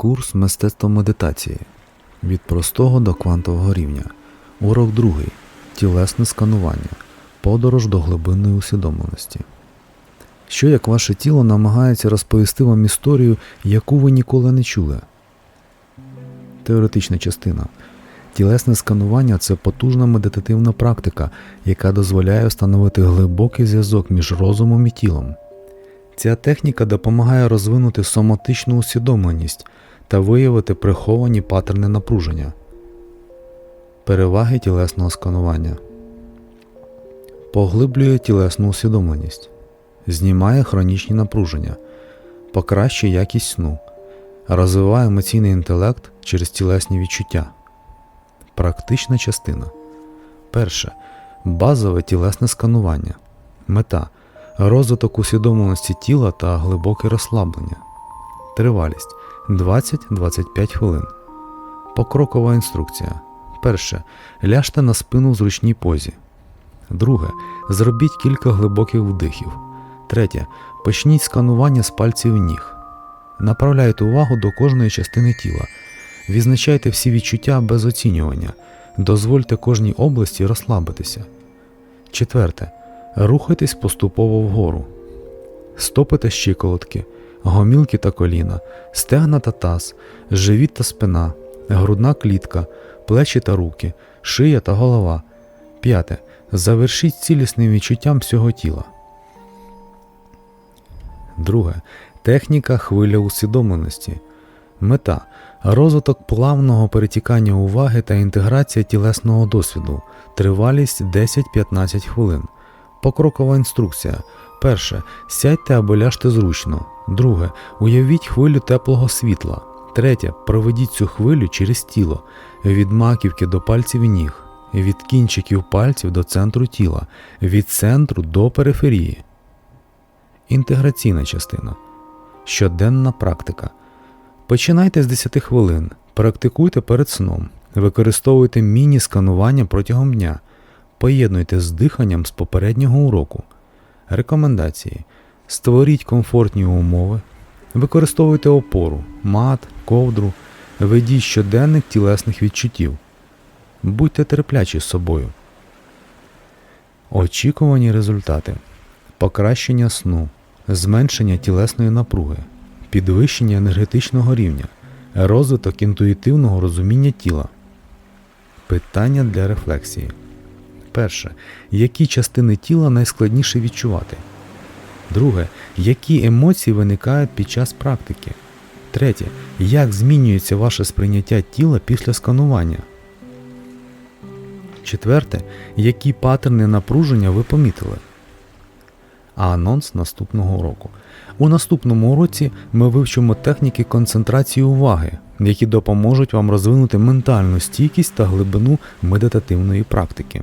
Курс мистецтва медитації від простого до квантового рівня. Урок другий. Тілесне сканування. Подорож до глибинної усвідомленості. Що як ваше тіло намагається розповісти вам історію, яку ви ніколи не чули? Теоретична частина. Тілесне сканування це потужна медитативна практика, яка дозволяє встановити глибокий зв'язок між розумом і тілом. Ця техніка допомагає розвинути соматичну усвідомленість та виявити приховані паттерни напруження. Переваги тілесного сканування поглиблює тілесну усвідомленість, знімає хронічні напруження, покращує якість сну, розвиває емоційний інтелект через тілесні відчуття. Практична частина. Перше. Базове тілесне сканування. Мета розвиток усвідомленості тіла та глибоке розслаблення. Тривалість 20-25 хвилин. Покрокова інструкція. Перше. Ляжте на спину в зручній позі. Друге. Зробіть кілька глибоких вдихів. Третє. Почніть сканування з пальців ніг. Направляйте увагу до кожної частини тіла. Відзначайте всі відчуття без оцінювання. Дозвольте кожній області розслабитися. Четверте. Рухайтесь поступово вгору. Стопи та щиколотки, гомілки та коліна, стегна та таз, живіт та спина, грудна клітка, плечі та руки, шия та голова. П'яте. Завершіть цілісним відчуттям всього тіла. Друге. Техніка хвиля усвідомленості. Мета розвиток плавного перетікання уваги та інтеграція тілесного досвіду. Тривалість 10-15 хвилин. Покрокова інструкція. Перше. Сядьте або ляжте зручно. Друге. Уявіть хвилю теплого світла. Третє. Проведіть цю хвилю через тіло від маківки до пальців ніг, від кінчиків пальців до центру тіла, від центру до периферії. Інтеграційна частина. Щоденна практика. Починайте з 10 хвилин. Практикуйте перед сном. Використовуйте міні-сканування протягом дня. Поєднуйте з диханням з попереднього уроку. Рекомендації: створіть комфортні умови, використовуйте опору, мат, ковдру, ведіть щоденник тілесних відчуттів. Будьте терплячі з собою. Очікувані результати: покращення сну, зменшення тілесної напруги, підвищення енергетичного рівня, розвиток інтуїтивного розуміння тіла. Питання для рефлексії. Перше. Які частини тіла найскладніше відчувати? Друге. Які емоції виникають під час практики? Третє. Як змінюється ваше сприйняття тіла після сканування? Четверте. Які паттерни напруження ви помітили? А анонс наступного уроку. У наступному уроці ми вивчимо техніки концентрації уваги, які допоможуть вам розвинути ментальну стійкість та глибину медитативної практики.